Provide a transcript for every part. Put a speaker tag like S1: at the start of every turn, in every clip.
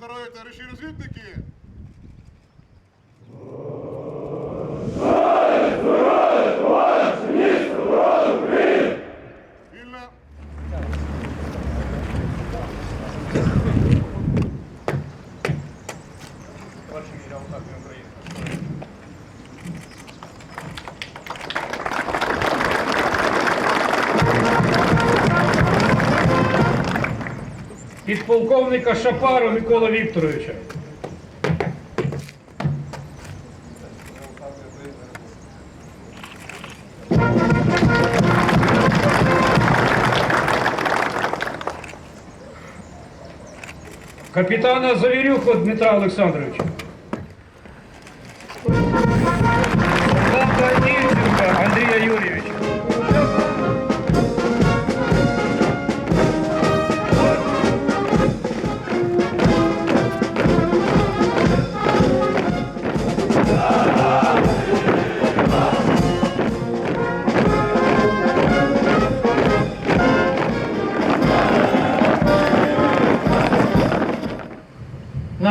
S1: Товариші розвідники! Вільно!
S2: Підполковника Шапару Микола Вікторовича. Капітана Завірюху Дмитра Олександровича.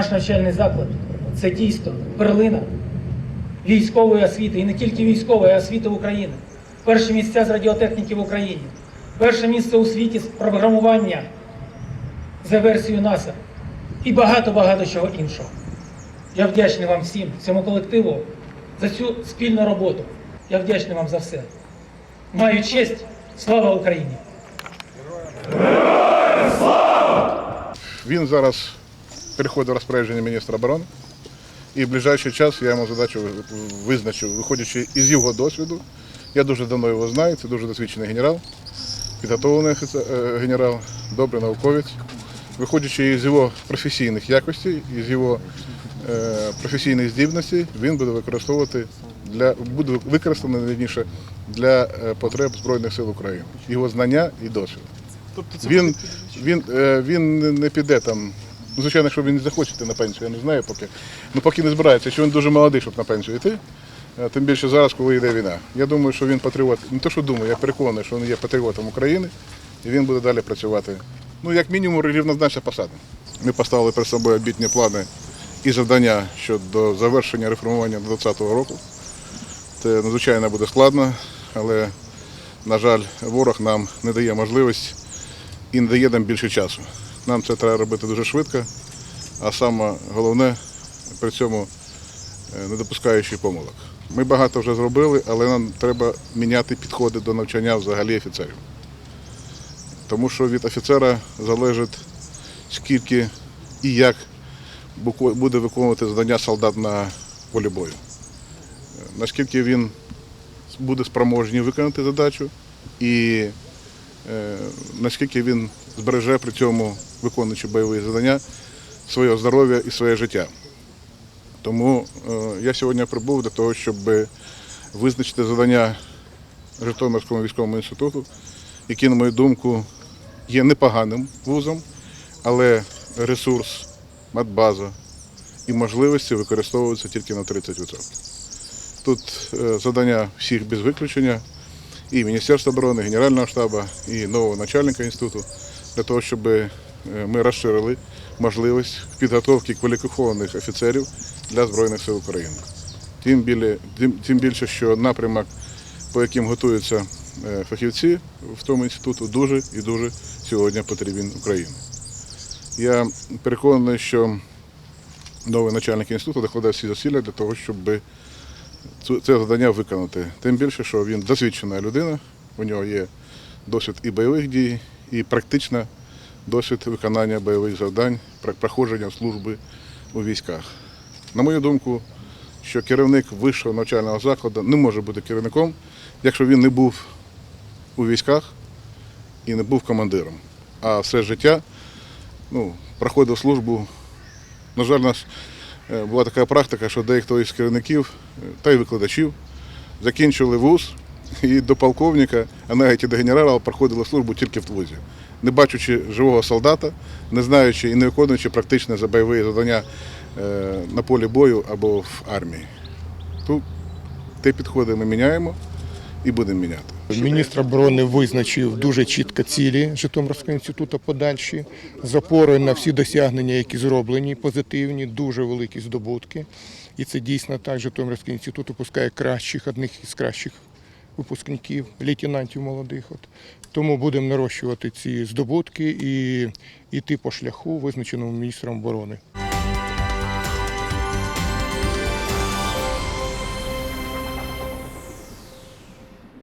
S3: Наш навчальний заклад це дійсно перлина військової освіти, і не тільки військової, а освіти України. Перше місця з радіотехніки в Україні, перше місце у світі з програмування за версією НАСА і багато-багато чого іншого. Я вдячний вам всім, цьому колективу, за цю спільну роботу. Я вдячний вам за все. Маю честь, слава Україні!
S1: Він зараз переходить в розпорядження міністра оборони. І в ближайший час я йому задачу визначу, виходячи із його досвіду. Я дуже давно його знаю, це дуже досвідчений генерал, підготовлений е, генерал, добрий науковець. Виходячи із його професійних якостей, із його е, професійних здібностей, він буде використовувати для буде використаний вірніше, для е, потреб Збройних сил України. Його знання і досвід. Він, він, він не- не піде там. Ну, звичайно, що він не захоче йти на пенсію, я не знаю поки. Ну поки не збирається, що він дуже молодий, щоб на пенсію йти. Е, Тим більше зараз, коли йде війна. Я думаю, що він патріот. Не те, що думаю, я переконаний, що він є патріотом України і він буде далі працювати. Ну, як мінімум, рівнозначна посада. Ми поставили перед собою обітні плани і завдання щодо завершення реформування до 2020 року. Це надзвичайно буде складно, але, на жаль, ворог нам не дає можливість і не дає нам більше часу. Нам це треба робити дуже швидко, а саме головне при цьому е, не допускаючи помилок. Ми багато вже зробили, але нам треба міняти підходи до навчання взагалі офіцерів. Тому що від офіцера залежить скільки і як буде виконувати завдання солдат на полі бою. Е, Наскільки він буде спроможний виконати задачу і наскільки він збереже при цьому, виконуючи бойові завдання, своє здоров'я і своє життя. Тому е, я сьогодні прибув для того, щоб визначити завдання Житомирському військовому інституту, який, на мою думку, є непоганим вузом, але ресурс, матбаза і можливості використовуються тільки на 30%. Тут е, завдання всіх без виключення і Міністерства оборони, Генерального штабу, і нового начальника інституту для того, щоб е, ми розширили можливість підготовки кваліфікованих офіцерів для Збройних сил України. Тим, більше, що напрямок, по яким готуються е, фахівці в тому інституту, дуже і дуже сьогодні потрібен Україні. Я переконаний, що новий начальник інституту докладає всі зусилля для того, щоб це завдання виконати. Тим більше, що він досвідчена людина, у нього є досвід і бойових дій, і практична досвід виконання бойових завдань, проходження служби у військах. На мою думку, що керівник вищого навчального закладу не може бути керівником, якщо він не був у військах і не був командиром. А все життя ну, проходив службу. На жаль, нас була така практика, що дехто із керівників е, та й викладачів закінчили вуз і до полковника, а навіть і до генерала проходили службу тільки в вузі. Не бачучи живого солдата, не знаючи і не виконуючи практичне за бойові завдання е, на полі бою або в армії. Тут ті підходи ми міняємо і будемо міняти.
S4: Міністр оборони визначив дуже чітко цілі Житомирського інституту подальші, з опорою на всі досягнення, які зроблені, позитивні, дуже великі здобутки. І це дійсно так. Житомирський інститут випускає кращих, одних із кращих випускників, лейтенантів молодих. От. Тому будемо нарощувати ці здобутки і йти по шляху, визначеному міністром оборони.